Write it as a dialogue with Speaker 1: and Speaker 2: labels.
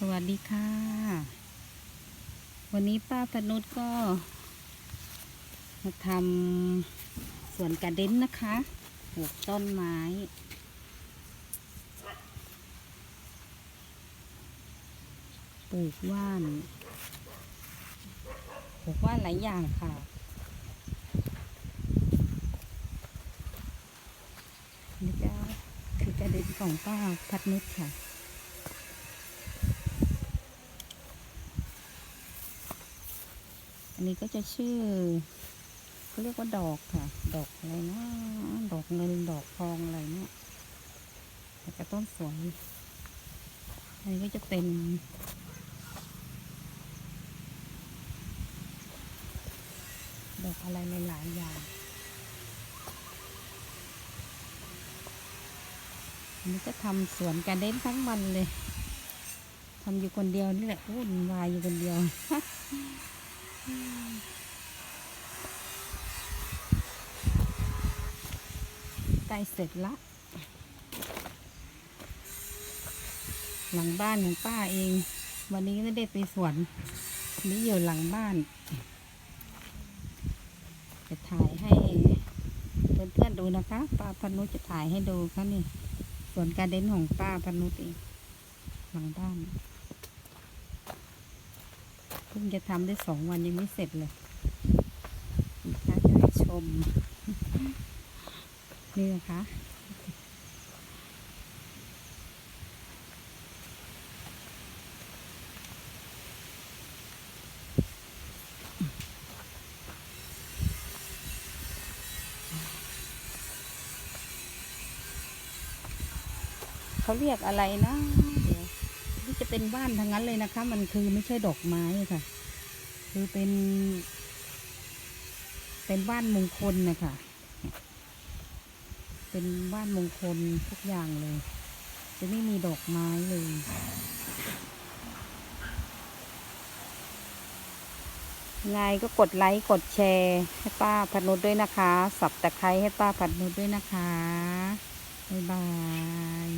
Speaker 1: สวัสดีค่ะ วันนี้ป้าพนุชก็มาทำสวนการ์เด้นนะคะปลูกต้นไม้ ปลูกว่าน ปลูกว่านหลายอย่างค่ะนี่ก็คือการ์เด้นของป้าพัดนุชค่ะ อันนี้ก็จะชื่อเขาเรียกว่าดอกค่ะ ดอกอะไรนะดอกเงินดอกทองอะไรเนี่ยแต่ก็ต้นสวยอันนี้ก็จะเป็นดอกอะไรหลายๆอย่างอันนี้ก็ทำสวนการเด้นทั้งวันเลยทำอยู่คนเดียวนี่แหละวุ่นวายอยู่คนเดียว ใกล้เสร็จละ หลังบ้านของป้าเอง วันนี้ไม่ได้ไปสวนนนี้อยู่หลังบ้าน จะถ่ายให้เพื่อนๆดูนะคะ ป้าพนุจะถ่ายให้ดูค่ะนี่สวนการเด้นของป้าพนุเองหลังบ้านเพิ่งจะทำได้สองวันยังไม่เสร็จเลยนะคะจะให้ชม นี่นะคะ เขาเรียกอะไรนะนี่จะเป็นบ้านทั้งนั้นเลยนะคะ มันคือไม่ใช่ดอกไม้ค่ะ คือเป็น เป็นบ้านมงคลนะคะ เป็นบ้านมงคลทุกอย่างเลย จะไม่มีดอกไม้เลย ไงก็กดไลค์กดแชร์ ให้ป้าพันนุชด้วยนะคะ สับตะไคร้ให้ป้าพันนุชด้วยนะคะ บ๊ายบาย